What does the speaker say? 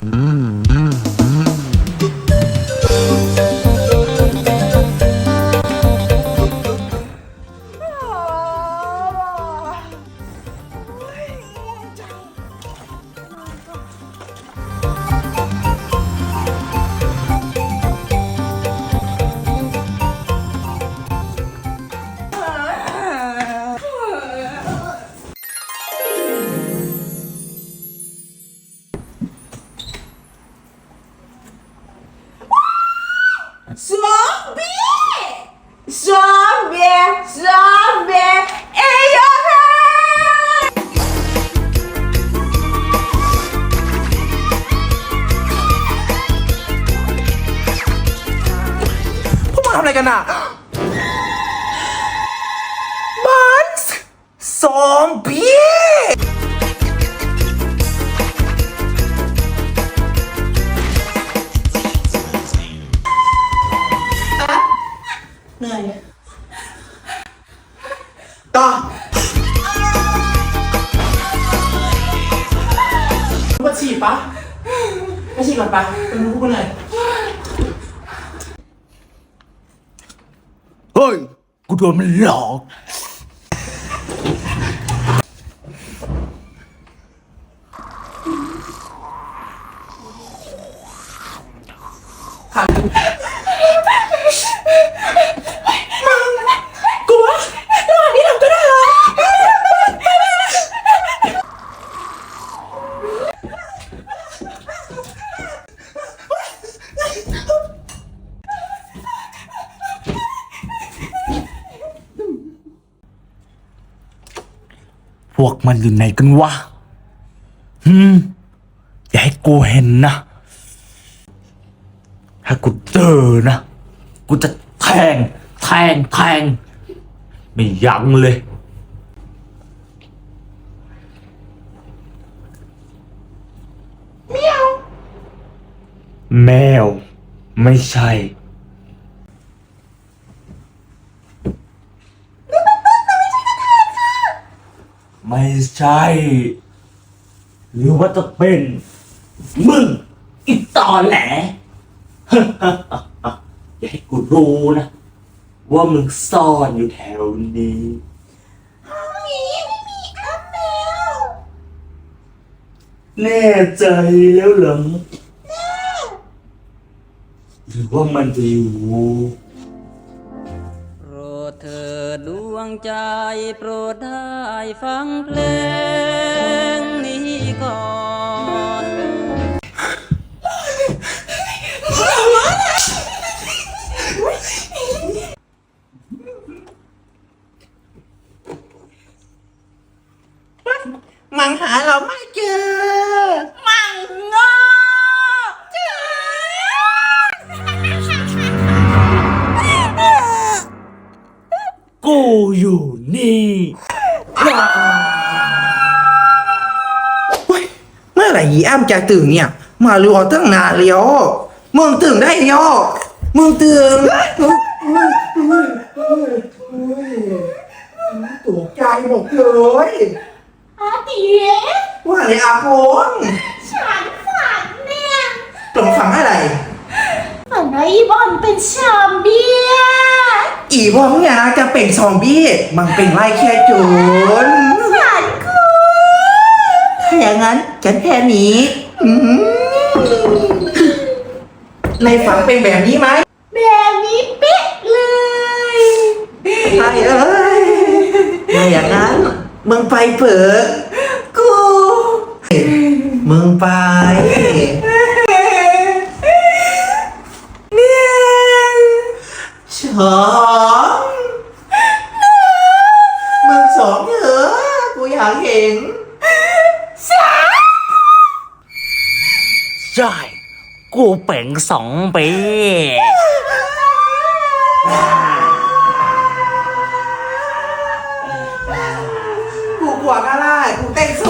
ซ อะไรกันอะมันซอมบี้เหนื่อยต่อมาฉีดปะไปฉีดก่อนปะเป็นรู้กูเหนื่อย ฮ้ย กูโดนมันหลอกกูวะระหว่างนี้ทำก็ได้เหรอ พ วกมันอยู่ไหนกันวะฮึมอย่าให้กูเห็นนะ ถ้ากูเจอนะ กูจะแทง แทง แทง ไม่ยั้งเลย แมว ไม่ใช่ ไม่ใช่ หรือว่าจะเป็น มึงอีตอแหลอย่าให้กูรู้นะ ว่ามึงซ่อนอยู่แถวนี้หมีไม่มีอัพแมวแน่ใจแล้วเหรอหรือว่ามันจะอยู่โปรด เธอดวงใจโปรดได้ฟังเพลงนี้ก่อนมังหาเราไม่เจอ เฮ้ยเมื่อไหร่ยีอ้ำจะตื่นเนี่ย มารอตั้งนานแล้วมึงตื่นได้ยอมึงตื่นตกใจหมดเลยอาเตียว่าอะไรอาโพนฉันฝันเนี่ยตรงฟังอะไรฝันว่าอีบอลเป็นชอมเบี้ย อีพอมเนี่ยนะจะเป็นซอมบี้มันเป็นไล่แค่โจรฝันกูถ้าอย่างนั้นฉันแค่หนี้ในฝันเป็นแบบนี้ไหมแบบนี้เป๊ะเลยใช่เอ้ยถ้าอย่างนั้นมึงไปเปิดกูมึงไป ช้อมึงสองเหรอกูอยากเห็นใช่กูเป่งสองเป๊กูกลัวกะไรกูเต้นสู